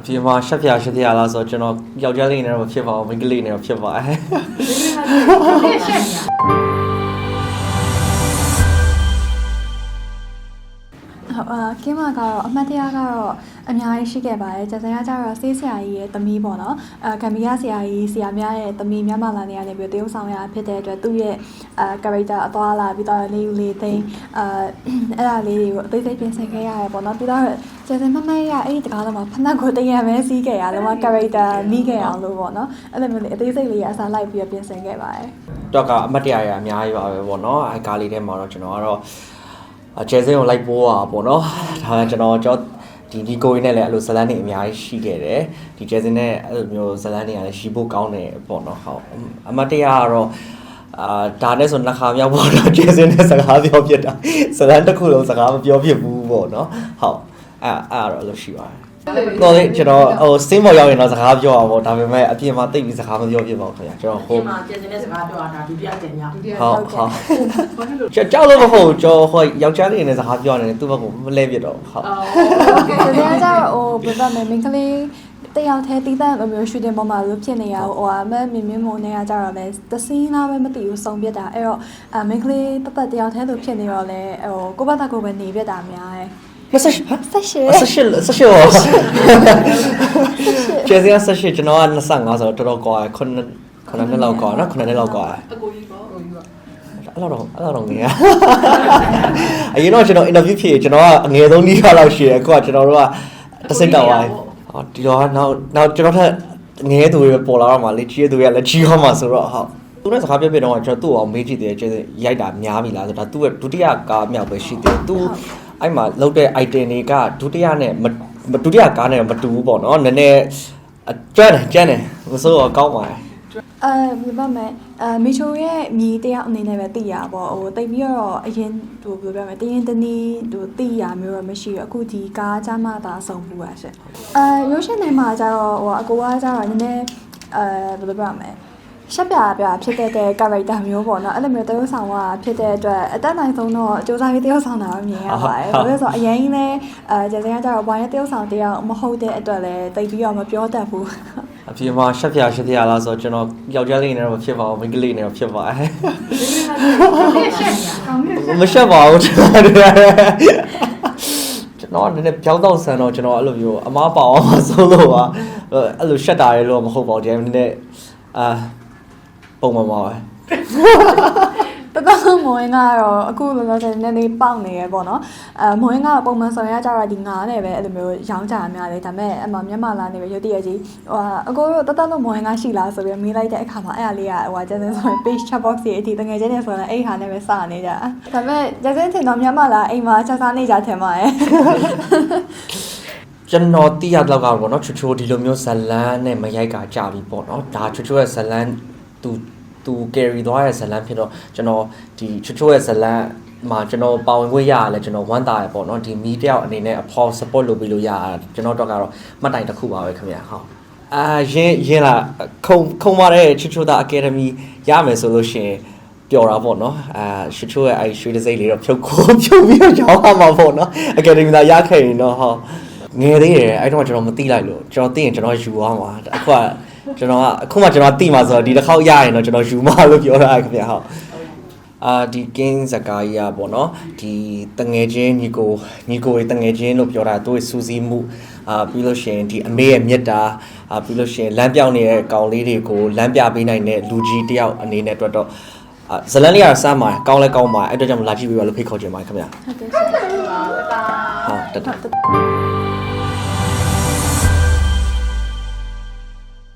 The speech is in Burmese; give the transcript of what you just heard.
အဖေမှာရှက်ပြရှက်ပြလားဆိုတော့ကျွန်တော်ယောက်ျားလေးနဲ့တော့မဖြစ်ပါဘူးမိန်းကလေးနဲ့တော့ဖြစ်ပါတယ်ဟုတ် အာကင်းမကတော့အမှတ်တရကတော့အများကြီးရှိခဲ့ပါတယ်ကျန်စရာကျတော့ဆေးဆရာကြီးရဲ့သမီးပေါ့နော်အာကံမီယာဆရာကြီးဆရာမရဲ့သမီးမြန်မာလာနေရနေပြီးတရုပ်ဆောင်ရဖြစ်တဲ့အတွက်သူ့ရဲ့အာ character အသွားလာပြီးတော့လေးဦးလေးသိန်းအာအဲ့ဒါလေးတွေကိုအသေးစိတ်ပြင်ဆင်ခဲ့ရတယ်ပေါ့နော်ပြီးတော့ကျန်စင်မမရအဲ့ဒီတကားတော့မှဖနက်ကိုတရံပဲစီးခဲ့ရလုံးဝ character မိခဲ့အောင်လို့ပေါ့နော်အဲ့လိုမျိုးလေးအသေးစိတ်လေးအစားလိုက်ပြီးတော့ပြင်ဆင်ခဲ့ပါတယ်တော့ကအမတ်တရရအများကြီးပါပဲပေါ့နော်အဲကားလေးထဲမှာတော့ကျွန်တော်ကတော့အ ကျဲစင်းကိုလိုက်ပိုးတာပေါ့နော်ဒါကကျွန်တော်ကျွန်တော်ဒီဒီကိုရင်းနဲ့လည်းအဲ့လိုဇလန်းတွေအများကြီးရှိခဲ့တယ်ဒီကျဲစင်းနဲ့အဲ့လိုမျိုးဇလန်းတွေကလည်းရှိဖို့ကောင်းတယ်ပေါ့နော်ဟုတ်အမတ်တရကတော့အာဒါနဲ့ဆိုနှစ်ခါမြောက်ပေါ့နော်ကျဲစင်းနဲ့စကားပြောဖြစ်တာဇလန်းတစ်ခုလုံးစကားမပြောဖြစ်ဘူးပေါ့နော်ဟုတ်အဲ့အဲ့ဒါတော့အဲ့လိုရှိပါတယ် တော့လေကျွန်တော်ဟိုစင်းမော်ရောက်ရင်တော့စကားပြောအောင်ပေါ့ဒါပေမဲ့အပြင်မှာတိတ်ပြီးစကားမပြောဖြစ်ပါဘူးခင်ဗျာကျွန်တော်ဟိုဒီမှာပြင်နေတဲ့စကားပြောတာဒုတိယတင်ရဒုတိယဟုတ်ဟုတ်ကြောက်ကြောက်လို့မဟုတ်ဘူးကြောဟိုယောက်ျားလေးနဲ့စကားပြောနေတယ်သူ့ဘက်ကမလဲပြစ်တော့ဘူးဟုတ်ကျန်တဲ့ကျတော့ဟိုဘယ်လိုလဲမင်းကလေးတယောက်တည်းတီးတဲ့လိုမျိုးရှူတင်ပေါ်မှာလို့ဖြစ်နေရဟိုအမမင်းမင်းမို့နေရကြတော့လဲတစင်းလားပဲမသိဘူးစုံပြစ်တာအဲ့တော့အမင်းကလေးတပတ်တယောက်တည်းလို့ဖြစ်နေတော့လဲဟိုကိုဘတာကိုပဲနေပြစ်တာများတယ် မဆက်ဟာဆက်ရှိဆက်ရှိဆက်ရှိရောကျေးဇူးဆက်ရှိကျွန်တော်က25ဆိုတော့တော်တော်ကွာခုနှစ်ခုနှစ်နှစ်လောက်ကွာနော်ခုနှစ်နှစ်လောက်ကွာအကိုကြီးပေါ့အကိုကြီးပေါ့အဲ့လောက်တော့အဲ့လောက်တော့ငယ်အရင်တော့ကျွန်တော် interview ဖြစ်ကျွန်တော်ကအငယ်ဆုံးနီးရလောက်ရှိတယ်အခုကကျွန်တော်တို့ကတစ်စိတ်တောက်သွားဟောဒီတော့နောက်နောက်ကျွန်တော်ထက်ငယ်သူတွေပေါ်လာတော့မှလေကြီးသူတွေကလည်းကြီးဟောမှာဆိုတော့ဟုတ်သူနဲ့စကားပြောပြတော့ကျွန်တော်သူ့အောင်မေးကြည့်တယ်ကျေးဇူးရိုက်တာများပြီလားဆိုတော့သူ့ရဲ့ဒုတိယကားမြောက်ပဲရှိတယ်သူ အဲ့မှာလောက်တဲ့ item တွေကဒုတိယနဲ့မဒုတိယကားနဲ့မတူဘူးပေါ့နော်နည်းနည်းကျွမ်းတယ်ကျွမ်းတယ်မစိုးတော့ကောင်းပါတယ်အဲဘယ်ပါမဲအဲမီချိုရဲ့မြေတယောက်အနေနဲ့ပဲသိရပါဘောဟိုတိတ်ပြီးတော့အရင်ဟိုပြောပြမယ်တရင်တနည်းဟိုသိရမျိုးတော့မရှိဘူးအခုဒီကားကြမှာသာဆုံးဘူးပါရှင်အဲရုပ်ရှင်ထဲမှာကျတော့ဟိုအကိုကကျတော့နည်းနည်းအဲဘယ်လိုပြောရမလဲ ရှက်ပြပြဖြစ်တဲ့တဲ့ character မျိုးပေါ့နော်အဲ့လိုမျိုးတရုပ်ဆောင်ကဖြစ်တဲ့အတွက်အတက်နိုင်ဆုံးတော့စူးစမ်းပြီးတရုပ်ဆောင်တာတော့မြင်ရပါတယ်ဘာလို့လဲဆိုတော့အရင်ကြီးလဲအဲကျန်စင်ကကျတော့ဘာနဲ့တရုပ်ဆောင်တယောက်မဟုတ်တဲ့အတွက်လဲတိတ်ပြီးတော့မပြောတတ်ဘူးအပြင်မှာရှက်ပြရှက်ပြလားဆိုတော့ကျွန်တော်ယောက်ျားလေးနဲ့တော့မဖြစ်ပါဘူးမိန်းကလေးနဲ့တော့ဖြစ်ပါတယ်မရှက်ပါဘူးကျွန်တော်တို့ကျွန်တော်ကနည်းနည်းပြောင်းတော့ဆန်တော့ကျွန်တော်အဲ့လိုမျိုးအမားပါအောင်မစိုးလို့ပါအဲ့လိုရှက်တာရဲလို့မဟုတ်ပါဘူးဒီနည်းနည်းအာ ပုံမှန်ပါပဲတတော်မွေးကတော့အခုလောလောဆယ်နည်းနည်းပေါက်နေရပေါ့နော်အဲမွေးကပုံမှန်ဆောင်ရကြတော့ဒီငါးနဲ့ပဲအဲ့လိုမျိုးရောင်းကြရများတယ်ဒါပေမဲ့အမမြန်မာလာနေပဲရုတ်တရက်ကြီးဟိုအကိုတို့တတလို့မွေးကရှိလားဆိုပြီးမေးလိုက်တဲ့အခါမှာအဲ့အလေးကဟိုကျန်စင်ဆိုရင် page chat box ကြီးအထိတငယ်ချင်းတွေဆိုရင်အဲ့ဟာနဲ့ပဲစနေကြဒါပေမဲ့ကျန်စင်ထင်တော့မြန်မာလာအိမ်မှာချက်စားနေကြထင်ပါရဲ့ကျွန်တော်တိရတော့ကတော့ပေါ့နော်ချူချိုဒီလိုမျိုးဇလန်းနဲ့မရိုက်ကကြပြီပေါ့နော်ဒါချူချိုရဲ့ဇလန်း သူသူ carry သွားတဲ့ဇလန်းဖြစ်တော့ကျွန်တော်ဒီချူချိုရဲ့ဇလန်းမှာကျွန်တော်ပါဝင်ခွင့်ရရလဲကျွန်တော်ဝမ်းသာရပေါ့နော်ဒီမီတယောက်အနေနဲ့အဖေါ် support လုပ်ပြီးလို့ရတာကျွန်တော်တော့ကတော့မှတ်တိုင်တစ်ခုပါပဲခင်ဗျာဟုတ်အာရင်ရင်လာခုံခုံပါတဲ့ချူချိုတာ academy ရမယ်ဆိုလို့ရှိရင်ပျော်တာပေါ့နော်အာချူချိုရဲ့အဲရွှေတစိမ့်လေးတော့ဖြုတ်ကိုဖြုတ်ပြီးတော့ရောင်းရမှာပေါ့နော် academy သာရခဲ့ရင်တော့ဟုတ် ငယ်သေးတယ်အဲ့တော့ကျွန်တော်မသိလိုက်လို့ကျွန်တော်သိရင်ကျွန်တော်ယူသွားမှာအခုကကျွန်တော်ကအခုမှကျွန်တော်သိမှာဆိုတော့ဒီတစ်ခေါက်ရရင်တော့ကျွန်တော်ယူမှာလို့ပြောတာခင်ဗျာဟုတ်အာဒီ king ဇကာကြီးอ่ะပေါ့နော်ဒီတငယ်ချင်းညီကိုညီကိုတွေတငယ်ချင်းလို့ပြောတာသူ့ရဲ့စူးစီးမှုအာပြီးလို့ရှိရင်ဒီအမေရဲ့မြတ်တာအာပြီးလို့ရှိရင်လမ်းပြောင်းနေတဲ့ကောင်လေးတွေကိုလမ်းပြပေးနိုင်တဲ့လူကြီးတယောက်အနေနဲ့အတွက်တော့အာဇလန်လေးကတော့စမ်းပါတယ်ကောင်းလဲကောင်းပါတယ်အဲ့အတွက်ကြောင့်မလာကြည့်ပြီးပါလို့ဖိတ်ခေါ်ချင်ပါတယ်ခင်ဗျာဟုတ်တယ်ရှင်တာတာဟု တ်တက်တက်